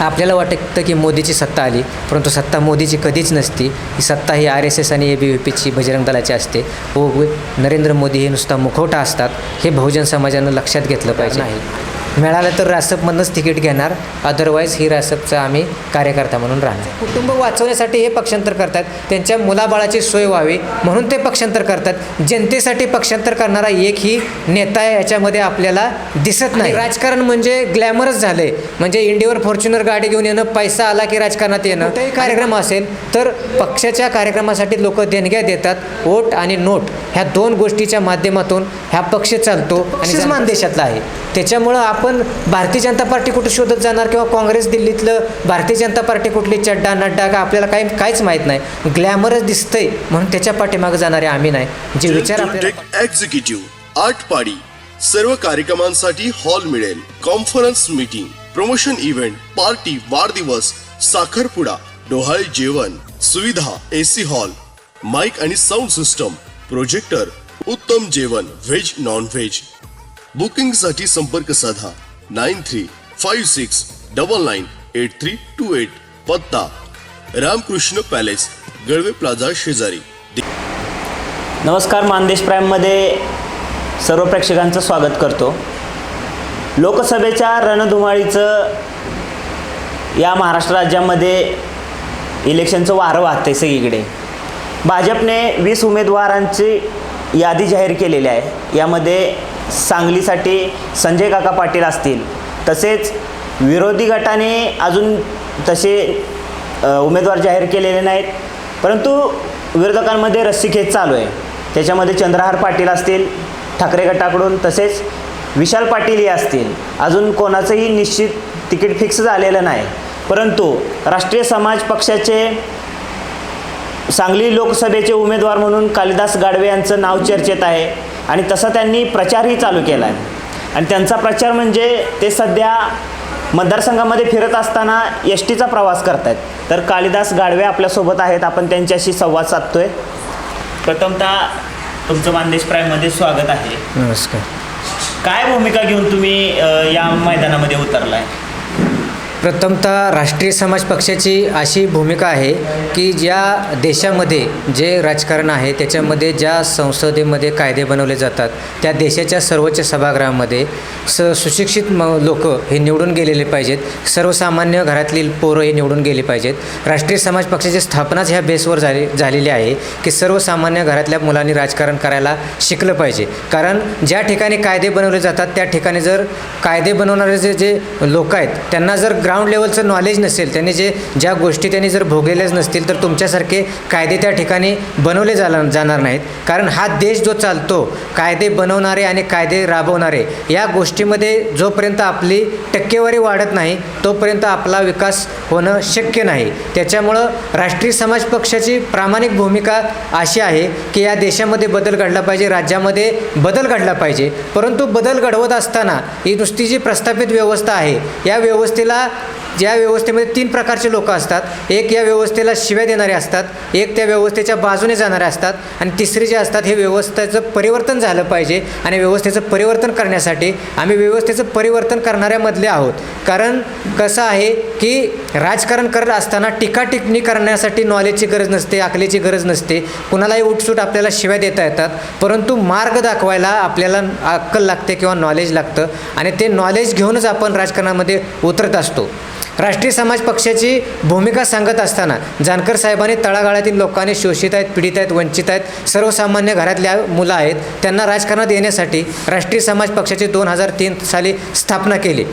आपल्याला वाटतं की मोदीची सत्ता आली परंतु सत्ता मोदीची कधीच नसती. ही सत्ता ही आर एस एस आणि ए बी व्ही पीची बजरंग दलाची असते. व नरेंद्र मोदी हे नुसता मुखवटा असतात. हे बहुजन समाजानं लक्षात घेतलं पाहिजे. नाही. मिळालं तर रासपमधनंच तिकीट घेणार. अदरवाईज ही रासपचा आम्ही कार्यकर्ता म्हणून राहणार. कुटुंब वाचवण्यासाठी हे पक्षांतर करतात. त्यांच्या मुलाबाळाची सोय व्हावी म्हणून ते पक्षांतर करतात. जनतेसाठी पक्षांतर करणारा एकही नेता याच्यामध्ये आपल्याला दिसत नाही. राजकारण म्हणजे ग्लॅमरच झालंय. म्हणजे इंडियावर फॉर्च्युनर गाडी घेऊन येणं पैसा आला की राजकारणात येणं कोणताही कार्यक्रम असेल तर पक्षाच्या कार्यक्रमासाठी लोक देणग्या देतात. वोट आणि नोट ह्या दोन गोष्टीच्या माध्यमातून ह्या पक्ष चालतो आणि देशातला आहे. त्याच्यामुळं आपण भारतीय जनता पार्टी कुठं शोधत जाणार किंवा काँग्रेस दिल्लीतलं भारतीय जनता पार्टी कुठली चड्डा नड्डा का आपल्याला काही काहीच माहीत नाही. ग्लॅमरच दिसतंय म्हणून त्याच्या पाठीमागं जाणारे आम्ही नाही. जे विचार आपल्याला एक्झिक्युटिव्ह आठ पाडी सर्व कार्यक्रमांसाठी हॉल मिळेल. Conference meeting promotion event party वाढदिवस साखरपुडा डोहाळे जेवण सुविधा एसी हॉल माइक आणि साऊंड सिस्टम प्रोजेक्टर उत्तम जेवण व्हेज नॉन व्हेज बुकिंगसाठी संपर्क साधा. Nine three five six double nine eight three two eight. पत्ता. रामकृष्ण पॅलेस गळवे प्लाझा शेजारी. नमस्कार मानदेश प्राईममध्ये सर्व प्रेक्षकांचं स्वागत करतो. लोकसभेच्या रणधुमाळीचं या महाराष्ट्र राज्यामध्ये इलेक्शनचं वारं वाहतंय सगळीकडे. भाजपने वीस उमेदवारांची यादी जाहीर केलेली आहे. यामध्ये सांगलीसाठी संजय काका पाटील असतील. तसेच विरोधी गटाने अजून तसे उमेदवार जाहीर केलेले नाहीत. परंतु विरोधकांमध्ये रस्सीखेच चालू आहे. त्याच्यामध्ये चंद्रहार पाटील असतील ठाकरे गटाकडून तसेच विशाल पाटील हे असतील. अजून कोणाचंही निश्चित तिकीट फिक्स झालेलं नाही. परंतु राष्ट्रीय समाज पक्षाचे सांगली लोकसभेचे उमेदवार म्हणून कालिदास गाडवे यांचं नाव चर्चेत आहे. आणि तसा त्यांनी प्रचारही चालू केला आहे आणि त्यांचा प्रचार म्हणजे ते सध्या मतदारसंघामध्ये फिरत असताना एस टीचा प्रवास करत आहेत तर कालिदास गाडवे आपल्यासोबत आहेत. आपण त्यांच्याशी संवाद साधतोय. प्रथमतः तुमचं मानदेश प्राईममध्ये स्वागत आहे. नमस्कार. काय भूमिका घेऊन तुम्ही या मैदानामध्ये उतरलाय? प्रथमतः राष्ट्रीय समाज पक्षाची अशी भूमिका आहे की ज्या देशामध्ये जे राजकारण आहे त्याच्यामध्ये ज्या संसदेमध्ये कायदे बनवले जातात त्या देशाच्या सर्वोच्च सभागृहामध्ये स सुशिक्षित म लोक हे निवडून गेलेले पाहिजेत. सर्वसामान्य घरातली पोरं हे निवडून गेली पाहिजेत. राष्ट्रीय समाज पक्षाची स्थापनाच ह्या बेसवर झाली झालेली आहे की सर्वसामान्य घरातल्या मुलांनी राजकारण करायला शिकलं पाहिजे. कारण ज्या ठिकाणी कायदे बनवले जातात त्या ठिकाणी जर कायदे बनवणारे जे जे लोक आहेत त्यांना जर ग्राउंड लेवलचं नॉलेज नसेल त्यांनी जे ज्या गोष्टी त्यांनी जर भोगलेल्याच नसतील तर तुमच्यासारखे कायदे त्या ठिकाणी बनवले जाला जाणार नाहीत. कारण हा देश जो चालतो कायदे बनवणारे आणि कायदे राबवणारे या गोष्टीमध्ये जोपर्यंत आपली टक्केवारी वाढत नाही तोपर्यंत आपला विकास होणं शक्य नाही. त्याच्यामुळं राष्ट्रीय समाज पक्षाची प्रामाणिक भूमिका अशी आहे की या देशामध्ये बदल घडला पाहिजे राज्यामध्ये बदल घडला पाहिजे. परंतु बदल घडवत असताना ही नुसती जी प्रस्थापित व्यवस्था आहे या व्यवस्थेला ज्या व्यवस्थेमध्ये तीन प्रकारचे लोक असतात एक या व्यवस्थेला शिव्या देणारे असतात एक त्या व्यवस्थेच्या बाजूने जाणारे असतात आणि तिसरे जे असतात हे व्यवस्थेचं परिवर्तन झालं पाहिजे आणि व्यवस्थेचं परिवर्तन करण्यासाठी आम्ही व्यवस्थेचं परिवर्तन करणाऱ्यामधले आहोत. कारण कसं आहे की राजकारण करत असताना टीका करण्यासाठी नॉलेजची गरज नसते अकलेची गरज नसते. कुणालाही उठसूट आपल्याला शिव्या देता येतात. परंतु मार्ग दाखवायला आपल्याला अक्कल लागते किंवा नॉलेज लागतं आणि ते नॉलेज घेऊनच आपण राजकारणामध्ये उतरत असतो. राष्ट्रीय समाज पक्षाची भूमिका सांगत असताना जानकर साहेबांनी तळागाळातील लोकांनी शोषित आहेत पीडित आहेत वंचित आहेत सर्वसामान्य घरातल्या मुलं आहेत त्यांना राजकारणात येण्यासाठी राष्ट्रीय समाज पक्षाची दोन हजार तीन साली स्थापना केली.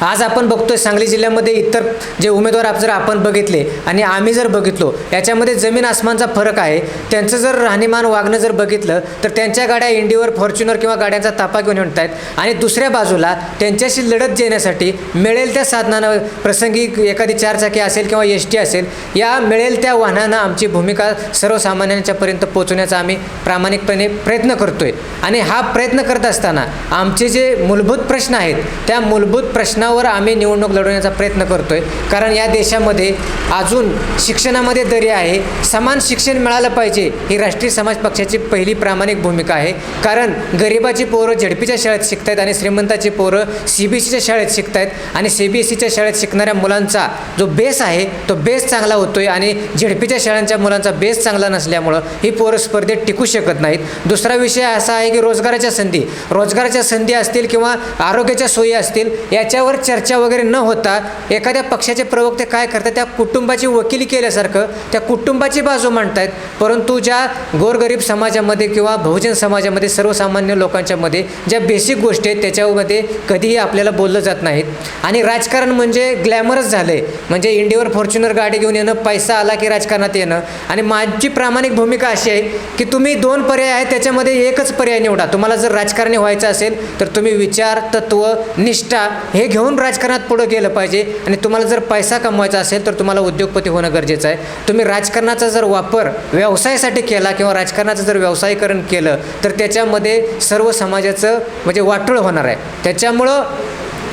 आज आपण बघतोय सांगली जिल्ह्यामध्ये इतर जे उमेदवार आप- जर आपण बघितले आणि आम्ही जर बघितलो याच्यामध्ये जमीन आसमानचा फरक आहे. त्यांचं जर राहणीमान वागणं जर बघितलं तर त्यांच्या गाड्या इंडिवर फॉर्च्युनर किंवा गाड्यांचा तापा घेऊन म्हणत आहेत आणि दुसऱ्या बाजूला त्यांच्याशी लढत देण्यासाठी मिळेल त्या साधनांना प्रसंगी एखादी चारचाकी असेल किंवा एस टी असेल या मिळेल त्या वाहनांना आमची भूमिका सर्वसामान्यांच्यापर्यंत पोहोचवण्याचा आम्ही प्रामाणिकपणे प्रयत्न करतोय. आणि हा प्रयत्न करत असताना आमचे जे मूलभूत प्रश्न आहेत त्या मूलभूत प्रश्ना शिक्षणावर आम्ही निवडणूक लढवण्याचा प्रयत्न करतो आहे कारण या देशामध्ये अजून शिक्षणामध्ये दरी आहे. समान शिक्षण मिळालं पाहिजे ही राष्ट्रीय समाज पक्षाची पहिली प्रामाणिक भूमिका आहे. कारण गरिबाची पोरं झडपीच्या शाळेत शिकत आहेत आणि श्रीमंताची पोरं सी बी एस सीच्या शाळेत शिकत आहेत आणि सी बी एस सीच्या शाळेत शिकणाऱ्या मुलांचा जो बेस आहे तो बेस चांगला होतो आहे आणि झडपीच्या शाळांच्या मुलांचा बेस चांगला नसल्यामुळं ही पोरं स्पर्धेत टिकू शकत नाहीत. दुसरा विषय असा आहे की रोजगाराच्या संधी. रोजगाराच्या संधी असतील किंवा आरोग्याच्या सोयी असतील याच्यावर चर्चा वगैरे न होता एखाद्या पक्षाचे प्रवक्ते काय करतात त्या कुटुंबाची वकिली केल्यासारखं त्या कुटुंबाची बाजू मांडतायत. परंतु ज्या गोरगरीब समाजामध्ये किंवा बहुजन समाजामध्ये सर्वसामान्य लोकांच्यामध्ये ज्या बेसिक गोष्टी आहेत त्याच्यामध्ये कधीही आपल्याला बोललं जात नाहीत. आणि राजकारण म्हणजे ग्लॅमरच झालं आहे म्हणजे इंडियावर फॉर्च्युनर गाडी घेऊन येणं पैसा आला की राजकारणात येणं. आणि माझी प्रामाणिक भूमिका अशी आहे की तुम्ही दोन पर्याय आहेत त्याच्यामध्ये एकच पर्याय निवडा. तुम्हाला जर राजकारणी व्हायचं असेल तर तुम्ही विचार तत्व निष्ठा हे घेऊन राजकारणात पुढं गेलं पाहिजे आणि तुम्हाला जर पैसा कमवायचा असेल तर तुम्हाला उद्योगपती होणं गरजेचं आहे. तुम्ही राजकारणाचा जर वापर व्यवसायासाठी केला किंवा राजकारणाचं जर व्यवसायीकरण केलं तर त्याच्यामध्ये सर्व समाजाचं म्हणजे वाटोळ होणार आहे. त्याच्यामुळं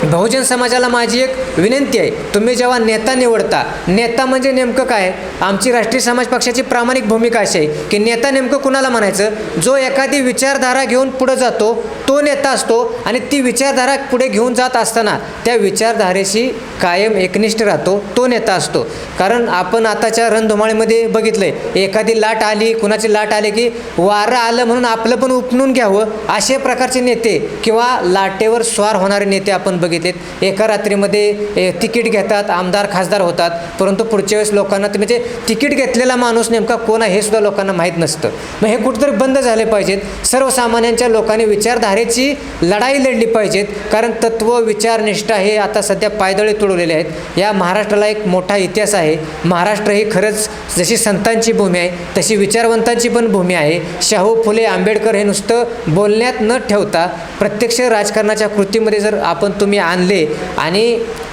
बहुजन समाजाला माझी एक विनंती आहे तुम्ही जेव्हा नेता निवडता नेता म्हणजे नेमकं काय? आमची राष्ट्रीय समाज पक्षाची प्रामाणिक भूमिका अशी आहे की नेता नेमकं कुणाला म्हणायचं? जो एखादी विचारधारा घेऊन पुढं जातो तो नेता असतो आणि ती विचारधारा पुढे घेऊन जात असताना त्या विचारधारेशी कायम एकनिष्ठ राहतो तो नेता असतो. कारण आपण आताच्या रणधुमाळीमध्ये बघितलं आहे एखादी लाट आली कुणाची लाट आली की वारं आलं म्हणून आपलं पण उपणून घ्यावं असे प्रकारचे नेते किंवा लाटेवर स्वार होणारे नेते आपण बघितलेत. एका रात्रीमध्ये तिकीट घेतात आमदार खासदार होतात. परंतु पुढच्या वेळेस लोकांना ते म्हणजे तिकीट घेतलेला माणूस नेमका कोण आहे हे सुद्धा लोकांना माहीत नसतं. मग हे कुठेतरी बंद झाले पाहिजेत. सर्वसामान्यांच्या लोकांनी विचारधारेची लढाई लढली पाहिजेत. कारण तत्व विचारनिष्ठा हे आता सध्या पायदळी तुडवलेले आहेत. या महाराष्ट्राला एक मोठा इतिहास आहे. महाराष्ट्र ही खरंच जशी संतांची भूमी आहे तशी विचारवंतांची पण भूमी आहे. शाहू फुले आंबेडकर हे नुसतं बोलण्यात न ठेवता प्रत्यक्ष राजकारणाच्या कृतीमध्ये जर आपण तुम्ही मी आणले आणि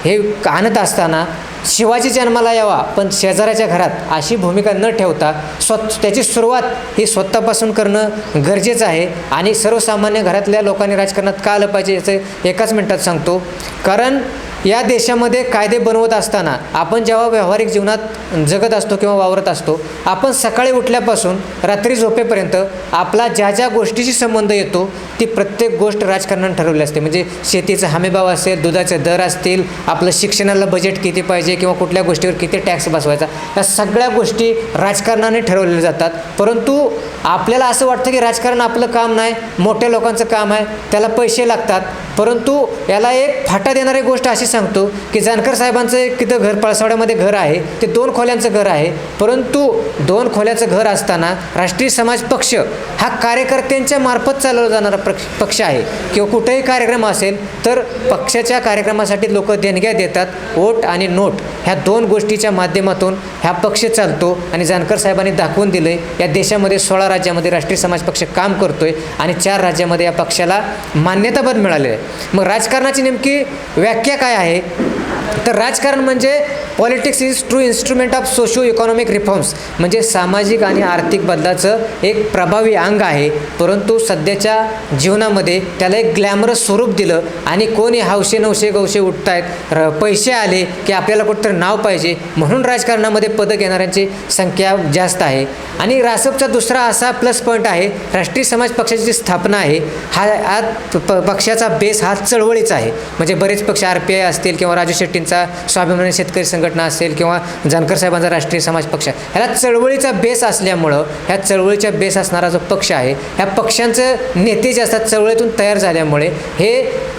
हे आणत असताना शिवाजी जन्माला यावा पण शेजाऱ्याच्या घरात अशी भूमिका न ठेवता स्व त्याची सुरुवात ही स्वतःपासून करणं गरजेचं आहे. आणि सर्वसामान्य घरातल्या लोकांनी राजकारणात का आलं पाहिजे याचं एकाच मिनटात सांगतो. कारण या देशामध्ये कायदे बनवत असताना आपण जेव्हा व्यावहारिक जीवनात जगत असतो किंवा वावरत असतो आपण सकाळी उठल्यापासून रात्री झोपेपर्यंत आपला ज्या ज्या गोष्टीशी संबंध येतो ती प्रत्येक गोष्ट राजकारणानं ठरवली असते. म्हणजे शेतीचा हमीभाव असेल दुधाचे दर असतील आपलं शिक्षणाला बजेट किती पाहिजे किंवा कुठल्या गोष्टीवर किती टॅक्स बसवायचा या सगळ्या गोष्टी राजकारणाने ठरवलेल्या जातात. परंतु आपल्याला असं वाटतं की राजकारण आपलं काम नाही मोठ्या लोकांचं काम आहे त्याला पैसे लागतात. परंतु याला एक फाटा देणारी गोष्ट अशी सांगतो की जानकर साहेबांचं एक तिथं घर पाळसावड्यामध्ये घर आहे. ते दोन खोल्यांचं घर आहे. परंतु दोन खोल्याचं घर असताना राष्ट्रीय समाज पक्ष हा कार्यकर्त्यांच्या मार्फत चालवला जाणारा पक्ष पक्ष आहे. किंवा कुठेही कार्यक्रम असेल तर पक्षाच्या कार्यक्रमासाठी लोक देणग्या देतात. वोट आणि नोट ह्या दोन गोष्टीच्या माध्यमातून ह्या पक्ष चालतो आणि जानकर साहेबांनी दाखवून दिलं आहे या देशामध्ये सोळा राज्यामध्ये राष्ट्रीय समाज पक्ष काम करतो आहे आणि चार राज्यामध्ये या पक्षाला मान्यता पण मिळाली आहे. मग राजकारणाची नेमकी व्याख्या काय आहे? तर राजकारण म्हणजे politics is true instrument of socio economic reforms म्हणजे सामाजिक आणि आर्थिक बदलाचं एक प्रभावी अंग आहे. परंतु सध्याच्या जीवनामध्ये त्याला एक ग्लॅमरस स्वरूप दिलं आणि कोणी हौशे नवशे गवशे आहेत र पैसे आले की आपल्याला कुठंतरी नाव पाहिजे म्हणून राजकारणामध्ये पदं घेणाऱ्यांची संख्या जास्त आहे. आणि रासपचा दुसरा असा प्लस पॉईंट आहे राष्ट्रीय समाज पक्षाची जी स्थापना आहे हा हा प- पक्षाचा बेस हा चळवळीचा आहे. म्हणजे बरेच पक्ष आर पी आय असतील किंवा राजू शेट्टींचा स्वाभिमानी शेतकरी संघटना असेल किंवा जानकर साहेबांचा राष्ट्रीय समाज पक्ष ह्याला चळवळीचा बेस असल्यामुळं ह्या चळवळीचा बेस असणारा जो पक्ष आहे ह्या पक्षांचं नेते जे असतात चळवळीतून तयार झाल्यामुळे हे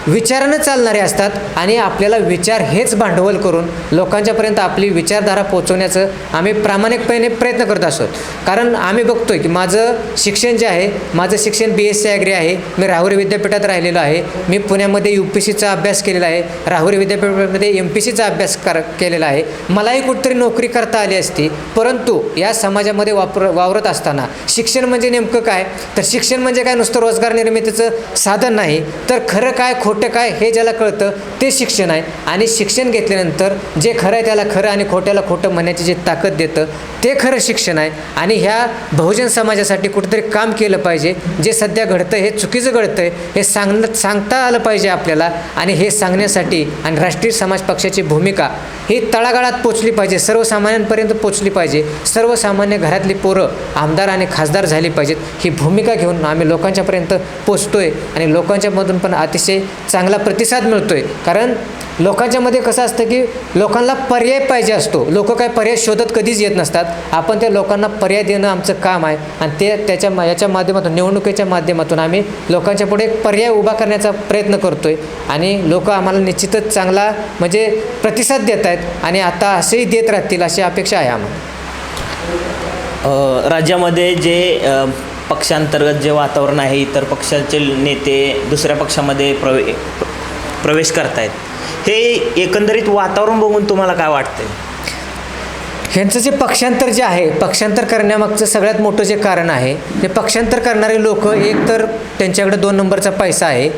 विचारानं चालणारे असतात आणि आपल्याला विचार हेच भांडवल करून लोकांच्यापर्यंत आपली विचारधारा पोहोचवण्याचं आम्ही प्रामाणिकपणे प्रयत्न करत असतो. कारण आम्ही बघतोय की माझं शिक्षण जे आहे माझं शिक्षण बी एस सी ॲग्री आहे मी राहुरी विद्यापीठात राहिलेलो आहे मी पुण्यामध्ये यू पी सीचा अभ्यास केलेला आहे राहुरी विद्यापीठामध्ये एम पी सीचा अभ्यास कर केलेला आहे. आहे मलाही कुठेतरी नोकरी करता आली असती. परंतु या समाजामध्ये वापर वावरत असताना शिक्षण म्हणजे नेमकं काय? तर शिक्षण म्हणजे काय? नुसतं रोजगार निर्मितीचं साधन नाही. तर खरं काय खोटं काय हे ज्याला कळतं ते शिक्षण आहे. आणि शिक्षण घेतल्यानंतर जे खरं आहे त्याला खरं आणि खोट्याला खोटं म्हणण्याची जे ताकद देतं ते खरं शिक्षण आहे. आणि ह्या बहुजन समाजासाठी कुठेतरी काम केलं पाहिजे. जे सध्या घडतं हे चुकीचं घडतं आहे हे सांगणं सांगता आलं पाहिजे आपल्याला. आणि हे सांगण्यासाठी आणि राष्ट्रीय समाज पक्षाची भूमिका ही तळ तळागाळात पोचली पाहिजे सर्वसामान्यांपर्यंत पोचली पाहिजे सर्वसामान्य घरातली पोरं आमदार आणि खासदार झाली पाहिजेत ही भूमिका घेऊन आम्ही लोकांच्यापर्यंत पोचतो आहे आणि लोकांच्यामधून पण अतिशय चांगला प्रतिसाद मिळतो आहे कारण लोकांच्यामध्ये कसं असतं की लोकांना पर्याय पाहिजे असतो. लोक काय पर्याय शोधत कधीच येत नसतात. आपण त्या लोकांना पर्याय देणं आमचं काम आहे आणि ते त्याच्या मा- याच्या माध्यमातून निवडणुकीच्या माध्यमातून आम्ही लोकांच्या पुढे एक पर्याय उभा करण्याचा प्रयत्न करतो आहे आणि लोक आम्हाला निश्चितच चांगला म्हणजे प्रतिसाद देत आहेत आणि आता असेही देत राहतील अशी अपेक्षा आहे आम्हाला. राज्यामध्ये जे पक्षांतर्गत जे वातावरण आहे इतर पक्षाचे नेते दुसऱ्या पक्षामध्ये प्रवे प्रवेश करतायत. हे एकंदरीत वातावरण बघून तुम्हाला काय वाटतंय? ह्यांचं जे पक्षांतर जे आहे पक्षांतर करण्यामागचं सगळ्यात मोठं जे कारण आहे ते पक्षांतर करणारे लोक एक तर त्यांच्याकडे दोन नंबरचा पैसा आहे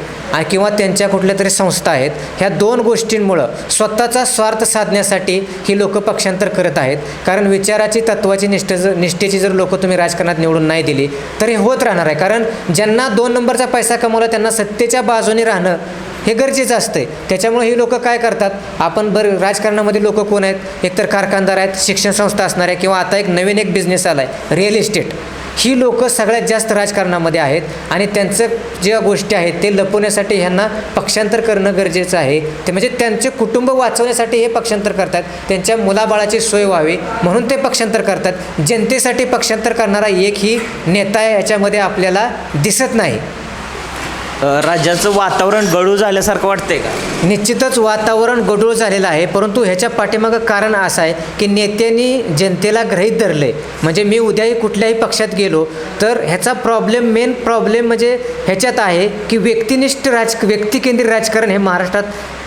किंवा त्यांच्या कुठल्या तरी संस्था आहेत ह्या दोन गोष्टींमुळं स्वतःचा स्वार्थ साधण्यासाठी ही लोक पक्षांतर करत आहेत. कारण विचाराची तत्वाची निष्ठ जर निष्ठेची जर लोक तुम्ही राजकारणात निवडून नाही दिली तर हे होत राहणार आहे. कारण ज्यांना दोन नंबरचा पैसा कमवला त्यांना सत्तेच्या बाजूने राहणं हे गरजेचं असतं त्याच्यामुळे ही लोक काय करतात? आपण बरं राजकारणामध्ये लोक कोण आहेत? एकतर कारखानदार आहेत शिक्षण संस्था असणार आहे किंवा आता एक नवीन एक बिझनेस आला आहे रिअल इस्टेट ही लोक सगळ्यात जास्त राजकारणामध्ये आहेत आणि त्यांचं ज्या गोष्टी आहेत ते लपवण्यासाठी ह्यांना पक्षांतर करणं गरजेचं आहे. ते म्हणजे त्यांचे कुटुंब वाचवण्यासाठी हे पक्षांतर करतात त्यांच्या मुलाबाळाची सोय व्हावी म्हणून ते पक्षांतर करतात. जनतेसाठी पक्षांतर करणारा एकही नेता याच्यामध्ये आपल्याला दिसत नाही. राज्याचं वातावरण गडूळ झाल्यासारखं वाटतंय का? निश्चितच वातावरण गडूळ झालेलं आहे परंतु ह्याच्या पाठीमागं कारण असं आहे की नेत्यांनी जनतेला गृहीत धरले म्हणजे मी उद्याही कुठल्याही पक्षात गेलो तर ह्याचा प्रॉब्लेम मेन प्रॉब्लेम म्हणजे ह्याच्यात आहे की व्यक्तिनिष्ठ राज व्यक्तिकेंद्रित राजकारण हे महाराष्ट्रात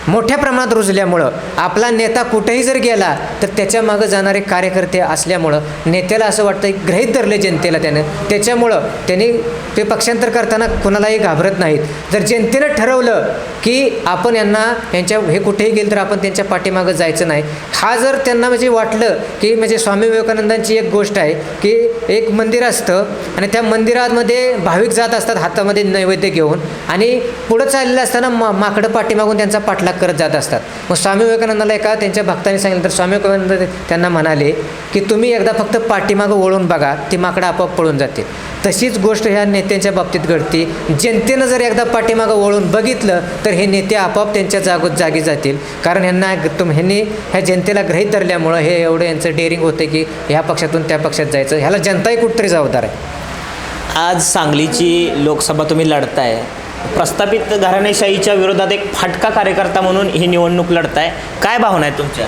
मोठ्या प्रमाणात रुजल्यामुळं आपला नेता कुठेही जर गेला तर त्याच्या मागं जाणारे कार्यकर्ते असल्यामुळं नेत्याला असं वाटतं की गृहीत धरले जनतेला त्यानं. त्याच्यामुळं त्यांनी ते पक्षांतर करताना कुणालाही घाबरत नाहीत. जर जनतेनं ठरवलं की आपण यांना यांच्या हे कुठेही गेलं तर आपण त्यांच्या पाठीमागं जायचं नाही. हा जर त्यांना म्हणजे वाटलं की म्हणजे स्वामी विवेकानंदांची एक गोष्ट आहे की एक मंदिर असतं आणि त्या मंदिरामध्ये भाविक जात असतात हातामध्ये नैवेद्य घेऊन आणि पुढं चाललेलं असताना मा माकडं पाठीमागून त्यांचा पाठलाग करत जात असतात. मग स्वामी विवेकानंदाला एका त्यांच्या भक्तांनी सांगितलं तर स्वामी विवेकानंद त्यांना म्हणाले की तुम्ही एकदा फक्त पाठीमागं वळून बघा ती माकडं आपोआप पळून जाते तशीच गोष्ट ह्या नेत्यांच्या बाबतीत घडते. जनतेनं जर एकदा पाठीमागं वळून बघितलं तर हे नेते आपोआप त्यांच्या जागो जागी जातील. कारण ह्यांना तुम ह्यांनी ह्या जनतेला ग्रहित धरल्यामुळं हे एवढं यांचं डेअरिंग होतं की ह्या पक्षातून त्या पक्षात जायचं. ह्याला जनताही कुठतरी जबाबदार आहे. आज सांगलीची लोकसभा तुम्ही लढताय. प्रस्थापित घराणेशाहीच्या विरोधात एक फाटका कार्यकर्ता म्हणून ही निवडणूक लढत आहे काय भावना आहे तुमच्या?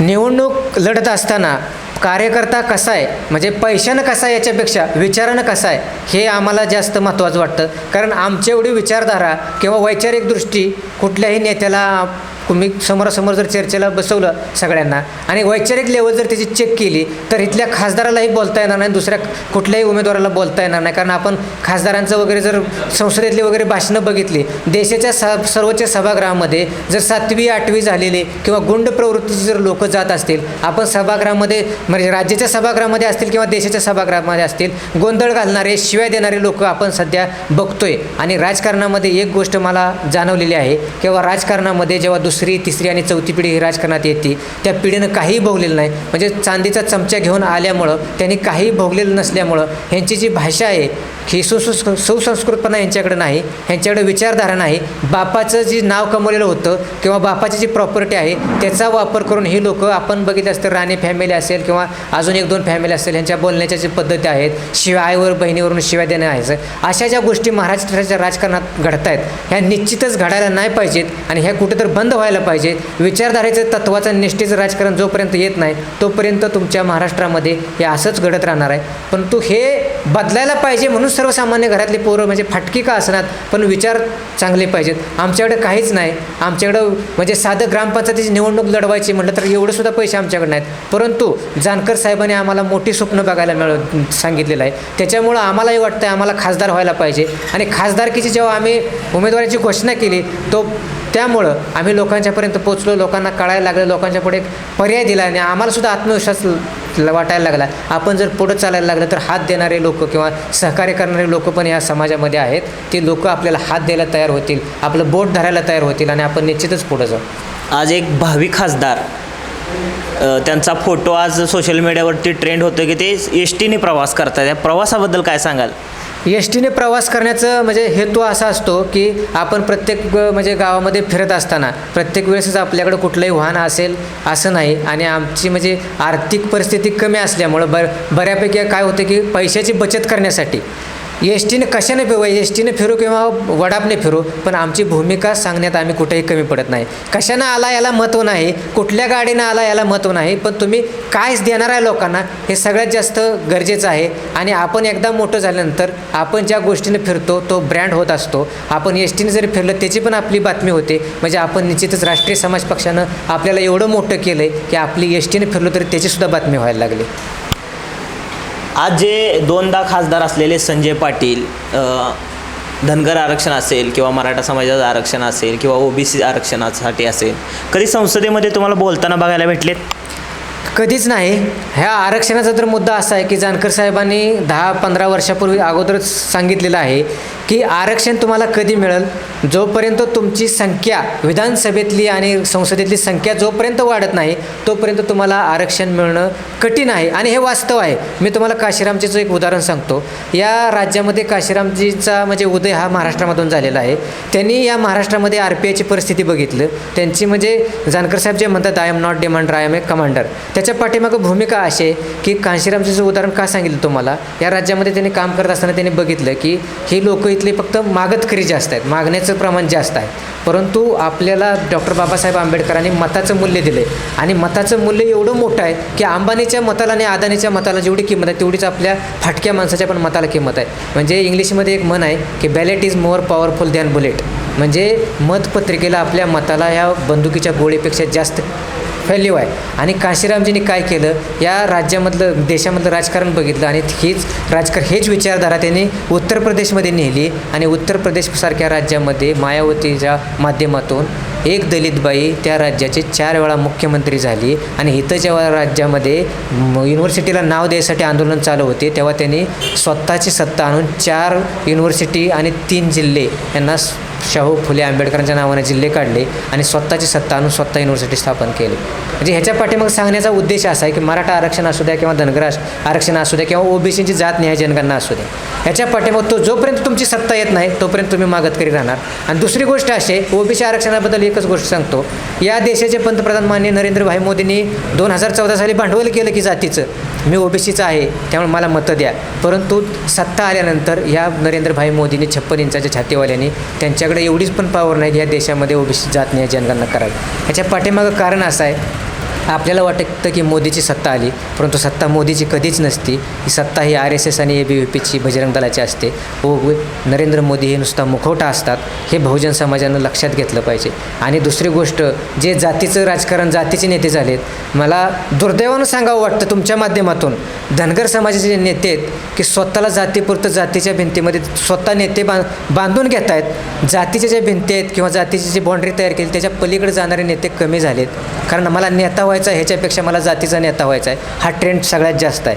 निवडणूक लढत असताना कार्यकर्ता कसा आहे? म्हणजे पैशानं कसा आहे याच्यापेक्षा विचारानं कसा आहे? हे आम्हाला जास्त महत्त्वाचं वाटतं. कारण आमची एवढी विचारधारा किंवा वैचारिक दृष्टी कुठल्याही नेत्याला तुम्ही समोरासमोर जर चर्चेला बसवलं सगळ्यांना आणि वैचारिक लेवल जर त्याची चेक केली तर इथल्या खासदारालाही बोलता येणार नाही दुसऱ्या कुठल्याही उमेदवाराला बोलता येणार नाही. कारण आपण खासदारांचं वगैरे जर संसदेतली वगैरे भाषणं बघितली देशाच्या स सर्वोच्च सभागृहामध्ये जर सातवी आठवी झालेले किंवा गुंड प्रवृत्तीचे जर लोक जात असतील आपण सभागृहामध्ये म्हणजे राज्याच्या सभागृहामध्ये असतील किंवा देशाच्या सभागृहामध्ये असतील गोंधळ घालणारे शिव्या देणारे लोक आपण सध्या बघतोय. आणि राजकारणामध्ये एक गोष्ट मला जाणवलेली आहे किंवा राजकारणामध्ये जेव्हा दुसरी तिसरी आणि चौथी पिढी ही राजकारणात येते. त्या पिढीनं काहीही भोगलेलं नाही. म्हणजे चांदीचा चमचा घेऊन आल्यामुळं त्यांनी काहीही भोगलेलं नसल्यामुळं ह्यांची जी भाषा आहे ही सुसुस सुसंस्कृतपणा यांच्याकडे नाही. ह्यांच्याकडे विचारधारा नाही. बापाचं जे नाव कमवलेलं होतं किंवा बापाची जी प्रॉपर्टी आहे त्याचा वापर करून ही लोकं आपण बघितलं असतं राणे फॅमिली असेल किंवा अजून एक दोन फॅमिली असेल ह्यांच्या बोलण्याच्या ज्या पद्धती आहेत शिवाय आईवर बहिणीवरून शिवाय देणं आहे. अशा ज्या गोष्टी महाराष्ट्राच्या राजकारणात घडत आहेत ह्या निश्चितच घडायला नाही पाहिजेत आणि ह्या कुठेतरी तर बंद व्हायला व्हायला पाहिजे. विचारधारेचं तत्वाचं निष्ठेचं राजकारण जोपर्यंत येत नाही तोपर्यंत तुमच्या महाराष्ट्रामध्ये हे असंच घडत राहणार आहे. परंतु हे बदलायला पाहिजे म्हणून सर्वसामान्य घरातले पोरं म्हणजे फाटकी का असणार? पण विचार चांगले पाहिजेत. आमच्याकडे काहीच नाही. आमच्याकडं म्हणजे साधं ग्रामपंचायतीची निवडणूक लढवायची म्हटलं तर एवढं सुद्धा पैसे आमच्याकडे नाहीत. परंतु जानकर साहेबांनी आम्हाला मोठी स्वप्न बघायला मिळ सांगितलेलं आहे. त्याच्यामुळं आम्हालाही वाटतं आम्हाला खासदार व्हायला पाहिजे. आणि खासदारकीची जेव्हा आम्ही उमेदवाराची घोषणा केली तो त्यामुळं आम्ही लोकांच्यापर्यंत पोचलो लोकांना कळायला लागलं लोकांच्या पुढे एक पर्याय दिला आणि आम्हालासुद्धा आत्मविश्वास वाटायला लागला. आपण जर पुढं चालायला लागलं तर हात देणारे लोक किंवा सहकार्य करणारे लोक पण या समाजामध्ये आहेत. ते लोक आपल्याला हात द्यायला तयार होतील आपलं बोट धरायला तयार होतील आणि आपण निश्चितच पुढं जाऊ. आज एक भावी खासदार त्यांचा फोटो आज सोशल मीडियावरती ट्रेंड होतो की ते एस टीने प्रवास करतात या प्रवासाबद्दल काय सांगाल? एस टीने प्रवास करण्याचं म्हणजे हेतू असा असतो की आपण प्रत्येक म्हणजे गावामध्ये फिरत असताना प्रत्येक वेळेसच आपल्याकडं कुठलंही वाहन असेल असं नाही. आणि आमची म्हणजे आर्थिक परिस्थिती कमी असल्यामुळं ब बऱ्यापैकी काय होतं की पैशाची बचत करण्यासाठी एस टीने कशाने फिरू? एस टीने फिरू किंवा वडापने फिरू? पण आमची भूमिका सांगण्यात आम्ही कुठेही कमी पडत नाही. कशानं आला याला महत्त्व नाही कुठल्या गाडीनं आला याला महत्त्व नाही पण तुम्ही कायच देणार आहे लोकांना हे सगळ्यात जास्त गरजेचं आहे. आणि आपण एकदा मोठं झाल्यानंतर आपण ज्या गोष्टीने फिरतो तो ब्रँड होत असतो. आपण एस टीने जरी फिरलं त्याची पण आपली बातमी होते. म्हणजे आपण निश्चितच राष्ट्रीय समाज पक्षानं आपल्याला एवढं मोठं केलं आहे की आपली एस टीने फिरलो तरी त्याचीसुद्धा बातमी व्हायला लागली. आज जे दोनदा खासदार असलेले संजय पाटील धनगर आरक्षण असेल किंवा मराठा समाजाचं आरक्षण असेल किंवा ओबीसी आरक्षणासाठी असेल कधी संसदेमध्ये तुम्हाला बोलताना बघायला भेटलेत? कधीच नाही. ह्या आरक्षणाचा तर मुद्दा असा आहे की जानकर साहेबांनी दहा पंधरा वर्षापूर्वी अगोदरच सांगितलेलं आहे की आरक्षण तुम्हाला कधी मिळेल? जोपर्यंत तुमची संख्या विधानसभेतली आणि संसदेतली संख्या जोपर्यंत वाढत नाही तोपर्यंत तुम्हाला आरक्षण मिळणं कठीण आहे. आणि हे वास्तव आहे. मी तुम्हाला काशीरामजीचं एक उदाहरण सांगतो. या राज्यामध्ये काशीरामजीचा म्हणजे उदय हा महाराष्ट्रामधून झालेला आहे. त्यांनी या महाराष्ट्रामध्ये आर पी आयची परिस्थिती बघितलं. त्यांची म्हणजे जानकर साहेब जे म्हणतात I am not demander I am a commander त्या त्याच्या पाठीमागं भूमिका अशी आहे की कांशीरामचं उदाहरण का सांगितलं तुम्हाला? या राज्यामध्ये त्यांनी काम करत असताना त्यांनी बघितलं की ही लोक इथले फक्त मागतकरी जास्त आहेत मागण्याचं प्रमाण जास्त आहे. परंतु आपल्याला डॉक्टर बाबासाहेब आंबेडकरांनी मताचं मूल्य दिलं. आहे आणि मताचं मूल्य एवढं मोठं आहे की अंबानीच्या मताला आणि अदानीच्या मताला जेवढी किंमत आहे तेवढीच आपल्या फाटक्या माणसाच्या पण मताला किंमत आहे. म्हणजे इंग्लिशमध्ये एक म्हण आहे की ballot is more powerful than bullet म्हणजे मतपत्रिकेला आपल्या मताला ह्या बंदुकीच्या गोळीपेक्षा जास्त व्हॅल्यू आहे आणि काशीरामजींनी काय केलं? या राज्यामधलं देशामधलं राजकारण बघितलं आणि हेच राजकारण हेच विचारधारा त्यांनी उत्तर प्रदेशमध्ये नेली आणि उत्तर प्रदेशसारख्या राज्यामध्ये मायावतीच्या माध्यमातून एक दलित बाई त्या राज्याची चार वेळा मुख्यमंत्री झाली आणि इथं जेव्हा राज्यामध्ये युनिव्हर्सिटीला नाव द्यायसाठी आंदोलन चालू होते तेव्हा त्यांनी स्वतःची सत्ता आणून चार युनिव्हर्सिटी आणि तीन जिल्हे यांना शाहू फुले आंबेडकरांच्या नावाने जिल्हे काढले आणि स्वतःची सत्ता आणून स्वतः युनिव्हर्सिटी स्थापन केली. म्हणजे ह्याच्या पाठीमाग सांगण्याचा उद्देश असा आहे की मराठा आरक्षण असू द्या किंवा धनगर आरक्षण असू द्या किंवा ओबीसीची जात न्याय जनगणना असू द्या. ह्याच्या पाठीमाग तो जोपर्यंत तुमची सत्ता येत नाही तोपर्यंत तुम्ही मागत करीत राहणार. आणि दुसरी गोष्ट अशी ओबीसी आरक्षणाबद्दल एकच गोष्ट सांगतो. या देशाचे पंतप्रधान माननीय नरेंद्रभाई मोदींनी दोन हजार चौदा साली भांडवल केलं की जातीचं. मी ओबीसीचं आहे त्यामुळे मला मतं द्या. परंतु सत्ता आल्यानंतर या नरेंद्रभाई मोदींनी छप्पन इंचाच्या छातीवाल्यांनी त्यांच्याकडे एवढीच पण पॉवर नाही या देशामध्ये ओबीसी जात नाही जनगणना करावी. ह्याच्या पाठीमागं कारण असं आहे आपल्याला वाटतं की मोदीची सत्ता आली परंतु सत्ता मोदीची कधीच नसती. ही सत्ता ही आर एस एस आणि ए बी व्ही पीची बजरंग दलाची असते. व नरेंद्र मोदी हे नुसता मुखवटा असतात हे बहुजन समाजानं लक्षात घेतलं पाहिजे. आणि दुसरी गोष्ट जे जातीचं राजकारण जातीचे नेते झालेत मला दुर्दैवानं सांगावं वाटतं तुमच्या माध्यमातून धनगर समाजाचे जे नेते आहेत की स्वतःला जातीपुरतं जातीच्या भिंतीमध्ये स्वतः नेते बां बांधून घेत आहेत. जातीच्या ज्या भिंती आहेत किंवा जातीची जी बाँड्री तयार केली त्याच्या पलीकडे जाणारे नेते कमी झालेत. कारण मला नेता व्हायचा ह्याच्यापेक्षा मला जातीचा नेता व्हायचा आहे. हा ट्रेंड सगळ्यात जास्त आहे.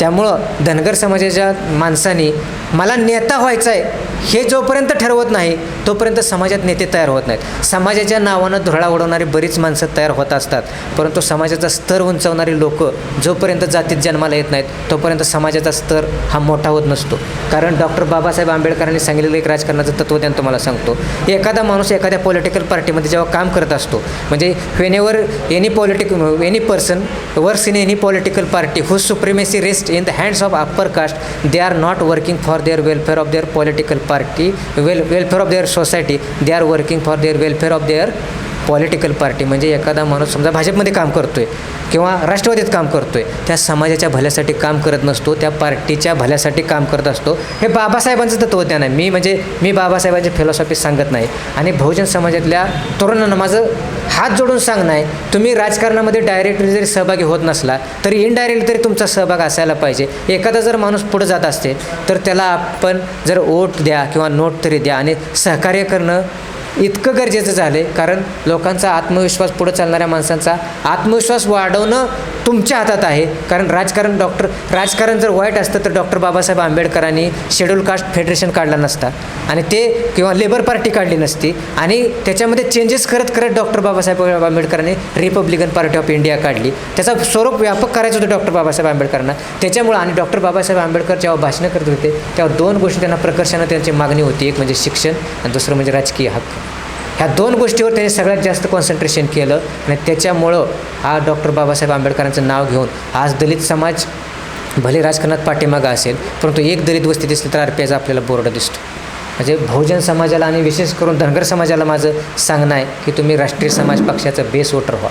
त्यामुळं धनगर समाजाच्या माणसांनी मला नेता व्हायचा आहे हे जोपर्यंत ठरवत नाही तोपर्यंत समाजात नेते तयार होत नाहीत. समाजाच्या नावानं धुळा उडवणारी बरीच माणसं तयार होत असतात. परंतु समाजाचा स्तर उंचावणारी लोक जोपर्यंत जातीत जन्माला येत नाहीत तोपर्यंत समाजाचा स्तर हा मोठा होत नसतो. कारण डॉक्टर बाबासाहेब आंबेडकरांनी सांगितलेलं एक राजकारणाचं तत्वज्ञान तुम्हाला सांगतो. एखादा माणूस एखाद्या पॉलिटिकल पार्टीमध्ये जेव्हा काम करत असतो म्हणजे whenever any politic any person works in any political party who supremacy rest placed in the hands of upper caste, they are not working for their welfare of their political party, welfare of their society, they are working for their welfare of their political party म्हणजे एखादा माणूस समजा भाजपमध्ये काम करतोय किंवा राष्ट्रवादीत काम करतोय त्या समाजाच्या भल्यासाठी काम करत नसतो त्या पार्टीच्या भल्यासाठी काम करत असतो. हे बाबासाहेबांचं तत्वज्ञान आहे मी म्हणजे मी बाबासाहेबांची फिलॉसॉफी सांगत नाही. आणि बहुजन समाजातल्या तरुणांना माझं हात जोडून सांगणं आहे तुम्ही राजकारणामध्ये डायरेक्टली जरी सहभागी होत नसला तरी इनडायरेक्टली तरी तुमचा सहभाग असायला पाहिजे. एखादा जर माणूस पुढे जात असते तर त्याला आपण जर वोट द्या किंवा नोट तरी द्या आणि सहकार्य करणं इतकं गरजेचं झालं आहे कारण लोकांचा आत्मविश्वास पुढं चालणाऱ्या माणसांचा आत्मविश्वास वाढवणं तुमच्या हातात आहे. कारण राजकारण डॉक्टर राजकारण जर वाईट असतं तर डॉक्टर बाबासाहेब आंबेडकरांनी शेड्यूल कास्ट फेडरेशन काढला नसता. आणि ते किंवा लेबर पार्टी काढली नसती. आणि त्याच्यामध्ये चेंजेस करत करत डॉक्टर बाबासाहेब आंबेडकरांनी रिपब्लिकन पार्टी ऑफ इंडिया काढली. त्याचा स्वरूप व्यापक करायचं होतं डॉक्टर बाबासाहेब आंबेडकरांना. त्याच्यामुळं आणि डॉक्टर बाबासाहेब आंबेडकर जेव्हा भाषणं करत होते तेव्हा दोन गोष्टी त्यांना प्रकर्षानं त्यांची मागणी होती. एक म्हणजे शिक्षण आणि दुसरं म्हणजे राजकीय हक्क. ह्या दोन गोष्टीवर त्यांनी सगळ्यात जास्त कॉन्सन्ट्रेशन केलं आणि त्याच्यामुळं आज डॉक्टर बाबासाहेब आंबेडकरांचं नाव घेऊन आज दलित समाज भले राजकारणात पाठीमागा असेल परंतु एक दलित वस्ती दिसली तर आर पी आयचा आपल्याला बोर्ड दिसतो. म्हणजे बहुजन समाजाला आणि विशेष करून धनगर समाजाला माझं सांगणं आहे की तुम्ही राष्ट्रीय समाज पक्षाचं बेस वोटर व्हा.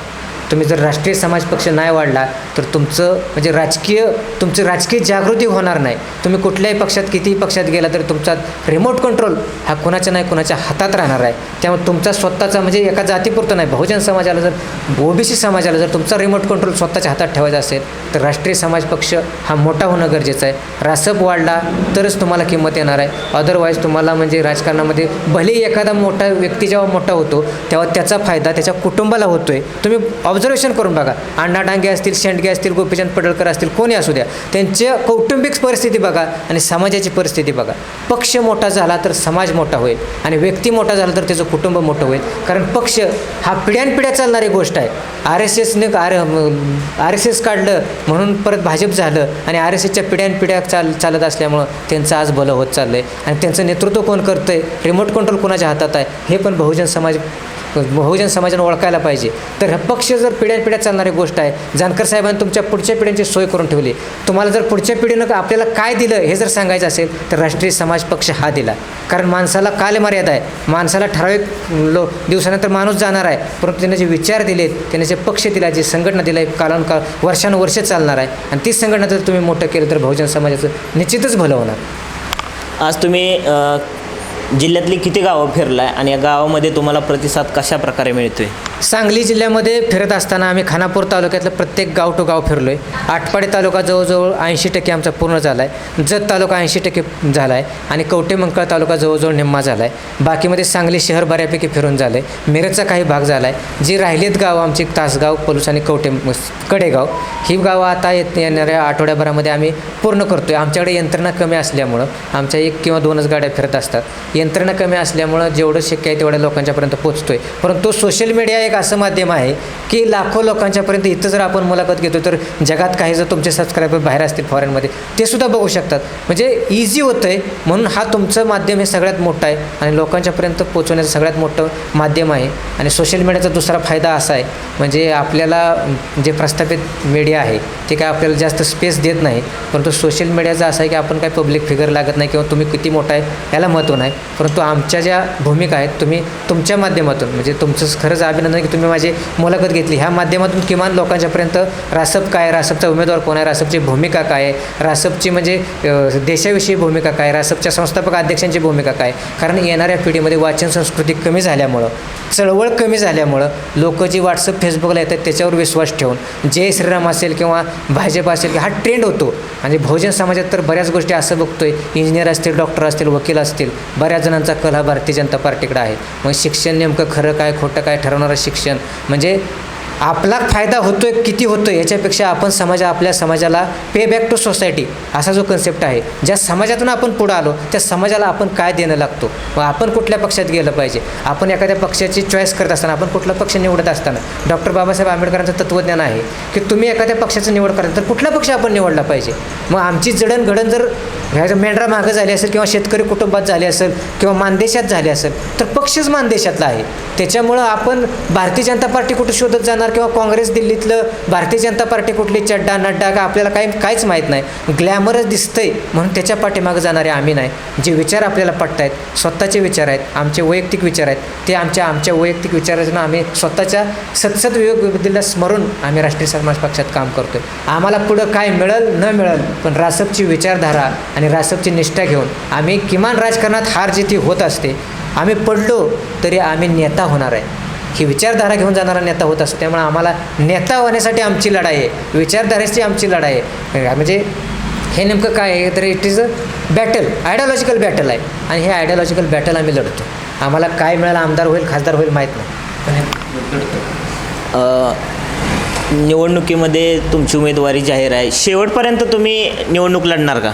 तुम्ही जर राष्ट्रीय समाज पक्ष नाही वाढला तर तुमचं म्हणजे राजकीय तुमची राजकीय जागृती होणार नाही. तुम्ही कुठल्याही पक्षात कितीही पक्षात गेला तर तुमचा रिमोट कंट्रोल हा कुणाच्या नाही कुणाच्या हातात राहणार आहे. त्यामुळे तुमचा स्वतःचा म्हणजे एका जातीपुरतं नाही. बहुजन समाजाला जर ओबीसी समाजाला जर तुमचा रिमोट कंट्रोल स्वतःच्या हातात ठेवायचा असेल तर राष्ट्रीय समाज पक्ष हा मोठा होणं गरजेचं आहे. रासप वाढला तरच तुम्हाला किंमत येणार आहे. अदरवाईज तुम्हाला म्हणजे राजकारणामध्ये भलेही एखादा मोठा व्यक्ती जेव्हा मोठा होतो तेव्हा त्याचा फायदा त्याच्या कुटुंबाला होतो आहे तुम्ही ऑब्झर्वेशन करून बघा. अण्णा डांगे असतील शेंडगे असतील गोपीचंद पडळकर असतील कोणी असू द्या. त्यांच्या कौटुंबिक परिस्थिती बघा आणि समाजाची परिस्थिती बघा. पक्ष मोठा झाला तर समाज मोठा होईल आणि व्यक्ती मोठा झाला तर त्याचं कुटुंब मोठं होईल. कारण पक्ष हा पिढ्यानपिढ्या चालणारी गोष्ट आहे. आर एस एसने आर आर एस एस काढलं म्हणून परत भाजप झालं आणि आर एस एसच्या पिढ्यानपिढ्या चाल चालत असल्यामुळं त्यांचं आज भलं होत चाललं आहे आणि त्यांचं नेतृत्व कोण करतं आहे रिमोट कंट्रोल कोणाच्या हातात आहे? हे पण बहुजन समाज बहुजन समाजानं ओळखायला पाहिजे. तर पक्ष जर पिढ्यानपिढ्या चालणारी गोष्ट आहे जानकर साहेबांनी तुमच्या पुढच्या पिढ्यांची सोय करून ठेवली. तुम्हाला जर पुढच्या पिढीनं आपल्याला काय दिलं हे जर सांगायचं असेल तर राष्ट्रीय समाज पक्ष हा दिला. कारण माणसाला कालमर्यादा आहे. माणसाला ठराविक लो दिवसानंतर माणूस जाणार आहे. परंतु त्याने जे विचार दिलेत त्याने जे पक्ष दिला जे संघटना दिला आहे कालानुकाळ वर्षानुवर्ष चालणार आहे. आणि तीच संघटना जर तुम्ही मोठं केलं तर बहुजन समाजाचं निश्चितच भलं होणार. आज तुम्ही जिल्ह्यातली किती गावं फिरलाय आणि या गावामध्ये तुम्हाला प्रतिसाद कशा प्रकारे मिळतोय? सांगली जिल्ह्यामध्ये फिरत असताना आम्ही खानापूर तालुक्यातलं प्रत्येक गाव टू गाव फिरलो आहे आटपाडी तालुका जवळजवळ ऐंशी टक्के आमचा पूर्ण झाला आहे जत तालुका ऐंशी टक्के झाला आहे आणि कवटेमंकळ तालुका जवळजवळ निम्मा झाला आहे बाकीमध्ये सांगली शहर बऱ्यापैकी फिरून झालं आहे मिरजचा काही भाग झाला आहे जी राहिलेत गाव आमची तासगाव पलूस आणि कवटे कडेगाव ही गावं आता येत येणाऱ्या आठवड्याभरामध्ये आम्ही पूर्ण करतो आहे आमच्याकडे यंत्रणा कमी असल्यामुळं आमच्या एक किंवा दोनच गाड्या फिरत असतात. यंत्रणा कमी असल्यामुळं जेवढं शक्य आहे तेवढ्या लोकांच्यापर्यंत पोचतो आहे परंतु सोशल मीडिया एक असं माध्यम आहे की लाखो लोकांच्यापर्यंत इथं जर आपण मुलाखत घेतो तर जगात काही जर तुमचे सबस्क्रायबर बाहेर असतील फॉरेनमध्ये ते सुद्धा बघू शकतात. म्हणजे इझी होतं आहे म्हणून हा तुमचं माध्यम हे सगळ्यात मोठं आहे आणि लोकांच्यापर्यंत पोचवण्याचं सगळ्यात मोठं माध्यम आहे. आणि सोशल मीडियाचा दुसरा फायदा असा आहे म्हणजे आपल्याला जे प्रस्थापित मीडिया आहे ते काय आपल्याला जास्त स्पेस देत नाही. परंतु सोशल मीडियाचा असं आहे की आपण काय पब्लिक फिगर लागत नाही किंवा तुम्ही किती मोठा आहे याला महत्त्व नाही. परंतु आमच्या ज्या भूमिका आहेत तुम्ही तुमच्या माध्यमातून म्हणजे तुमचं खरंच अभिनंदन की तुम्ही माझी मुलाखत घेतली. ह्या माध्यमातून किमान लोकांच्यापर्यंत रासप काय रासपचा उमेदवार कोण आहे रासपची भूमिका काय आहे रासपची म्हणजे देशाविषयी भूमिका काय रासपच्या संस्थापक अध्यक्षांची भूमिका काय कारण येणाऱ्या पिढीमध्ये वाचन संस्कृती कमी झाल्यामुळं चळवळ कमी झाल्यामुळं लोक जी व्हॉट्सअप फेसबुकला येतात त्याच्यावर विश्वास ठेवून जय श्रीराम असेल किंवा भाजप असेल हा ट्रेंड होतो. आणि बहुजन समाजात तर बऱ्याच गोष्टी असं बघतोय. इंजिनियर असतील डॉक्टर असतील वकील असतील बऱ्याच जणांचा कल हा भारतीय जनता पार्टीकडे आहे. मग शिक्षण नेमकं खरं काय खोटं काय ठरवणारं शिक्षण? म्हणजे आपला फायदा होतोय किती होतोय याच्यापेक्षा आपण समाज आपल्या समाजाला पे बॅक टू सोसायटी असा जो कन्सेप्ट आहे ज्या समाजातून आपण पुढं आलो त्या समाजाला आपण काय देणं लागतो? मग आपण कुठल्या पक्षात गेलं पाहिजे? आपण एखाद्या पक्षाची चॉईस करत असताना आपण कुठला पक्ष निवडत असताना डॉक्टर बाबासाहेब आंबेडकरांचं तत्त्वज्ञान आहे की तुम्ही एखाद्या पक्षाचं निवड करा तर कुठला पक्ष आपण निवडला पाहिजे? मग आमची जडणघडण जर ह्या मेंढरा मागं झाली असेल किंवा शेतकरी कुटुंबात झाली असेल किंवा मानदेशात झाली असेल तर पक्षच मानदेशातला आहे. त्याच्यामुळं आपण भारतीय जनता पार्टी कुठं शोधत जाणार? होणार किंवा काँग्रेस दिल्लीतलं भारतीय जनता पार्टी कुठली चड्डा नड्डा का आपल्याला काही काहीच माहीत नाही. ग्लॅमरच दिसतंय म्हणून त्याच्या पाठीमागं जाणारे आम्ही नाही. जे विचार आपल्याला पटत आहेत स्वतःचे विचार आहेत आमचे वैयक्तिक विचार आहेत ते आमच्या आमच्या वैयक्तिक विचारांना आम्ही स्वतःच्या सतसत विवेक स्मरून आम्ही राष्ट्रीय समाज पक्षात काम करतोय. आम्हाला पुढं काय मिळेल न मिळेल पण रासपची विचारधारा आणि रासपची निष्ठा घेऊन आम्ही किमान राजकारणात हार जिथे होत असते. आम्ही पडलो तरी आम्ही नेता होणार आहे. ही विचारधारा घेऊन जाणारा नेता होत असतो. त्यामुळे आम्हाला नेता होण्यासाठी आमची लढाई आहे. विचारधारेची आमची लढाई आहे. म्हणजे हे नेमकं काय आहे? तर it is a battle ideological battle आहे. आणि हे आयडिओलॉजिकल बॅटल आम्ही लढतो. आम्हाला काय मिळालं आमदार होईल खासदार होईल माहीत नाही. लढतो निवडणुकीमध्ये तुमची उमेदवारी जाहीर आहे. शेवटपर्यंत तुम्ही निवडणूक लढणार का?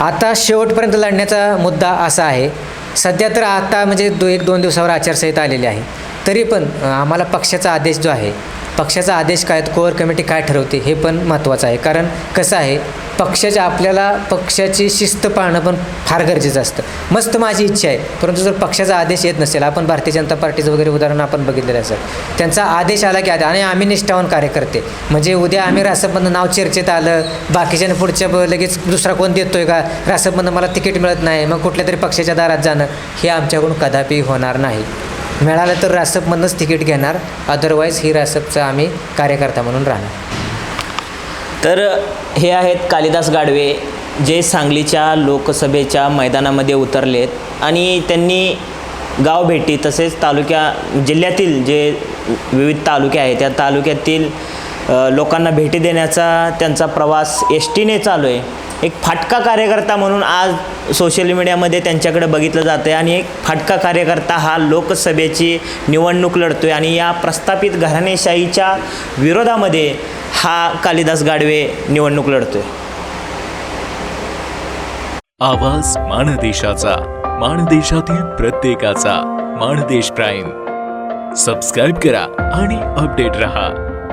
आता शेवटपर्यंत लढण्याचा मुद्दा असा आहे. सध्या तर आता म्हणजे दो एक दोन दिवसावर आचारसंहिता आलेली आहे. तरी पण आम्हाला पक्षाचा आदेश जो आहे पक्षाचा आदेश काय कोअर कमिटी काय ठरवते हे पण महत्त्वाचं आहे. कारण कसं आहे पक्षाच्या आपल्याला पक्षाची शिस्त पाळणं पण फार गरजेचं असतं. मस्त माझी इच्छा आहे परंतु जर पक्षाचा आदेश येत नसेल आपण भारतीय जनता पार्टीचं वगैरे उदाहरण आपण बघितलेलं असेल त्यांचा आदेश आला की आदेश आणि आम्ही निष्ठावान कार्यकर्ते. म्हणजे उद्या आम्ही रासपमधनं नाव चर्चेत आलं बाकीच्या पुढच्या लगेच दुसरा कोण देतो आहे का रासपमधनं मला तिकीट मिळत नाही मग कुठल्या तरी पक्षाच्या दारात जाणं हे आमच्याकडून कदापि होणार नाही. मिळालं तर रासपमधनंच तिकीट घेणार. अदरवाईज ही रासपचा आम्ही कार्यकर्ता म्हणून राहणार. तर हे आहेत कालिदास गाडवे जे सांगलीच्या लोकसभेच्या मैदानामध्ये उतरलेत आणि त्यांनी गाव भेटी तसेच तालुक्या जिल्ह्यातील जे विविध तालुके आहेत त्या तालुक्यातील लोकांना भेटी देण्याचा त्यांचा प्रवास एस टीने चालू आहे. एक फाटका कार्यकर्ता म्हणून आज सोशल मीडियामध्ये त्यांच्याकडे बघितलं जातं आहे आणि एक फाटका कार्यकर्ता हा लोकसभेची निवडणूक लढतो आहे आणि या प्रस्थापित घराणेशाहीच्या विरोधामध्ये हा कालिदास गाडवे निवडणूक लढतोय. आवाज माणदेशाचा माणदेशातील प्रत्येकाचा माणदेश प्राईम. सबस्क्राईब करा आणि अपडेट रहा.